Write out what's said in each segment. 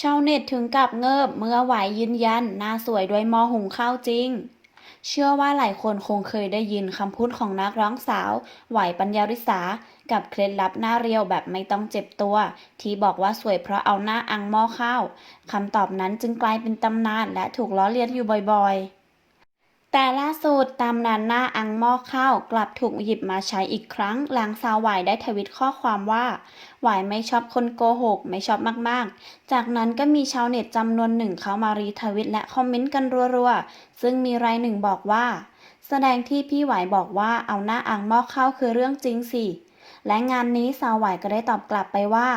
ชาวเน็ตถึงกับเงิบเมื่อไหวยืนยันหน้าสวยด้วยมอหุงข้าวจริง เชื่อว่าหลายคนคงเคยได้ยินคำพูดของนักร้องสาว ไหวปัญญาริษา กับเคล็ดลับหน้าเรียวแบบไม่ต้องเจ็บตัว ที่บอกว่าสวยเพราะเอาหน้าอังหม้อข้าวคำตอบนั้นจึงกลายเป็นตำนานและถูกล้อเลียนอยู่บ่อยๆ แต่ล่าสุดตำนานหน้าอังหม้อข้าวกลับถูกหยิบมาใช้อีกครั้ง หลังสาวหวายได้ทวิตข้อความว่าหวายไม่ชอบคนโกหก ไม่ชอบมากๆ จากนั้นก็มีชาวเน็ตจำนวนหนึ่งเข้ามารีทวิตและคอมเมนต์กันรัวๆ ซึ่งมีรายหนึ่งบอกว่า แสดงที่พี่หวายบอกว่าเอาหน้าอังหม้อข้าวคือเรื่องจริงสิ และงานนี้สาวหวายก็ได้ตอบกลับไปว่า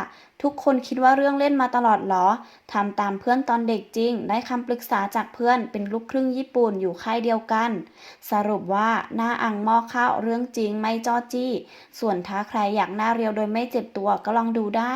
ทุกคนคิดว่าเรื่องเล่นมาตลอดหรอทำตามเพื่อนตอนเด็กจริง ได้คำปรึกษาจากเพื่อนเป็นลูกครึ่งญี่ปุ่นอยู่ค่ายเดียวกัน สรุปว่าหน้าอังหม้อข้าวเรื่องจริงไม่จ้อจี้ ส่วนถ้าใครอยากหน้าเรียวโดยไม่เจ็บตัวก็ลองดูได้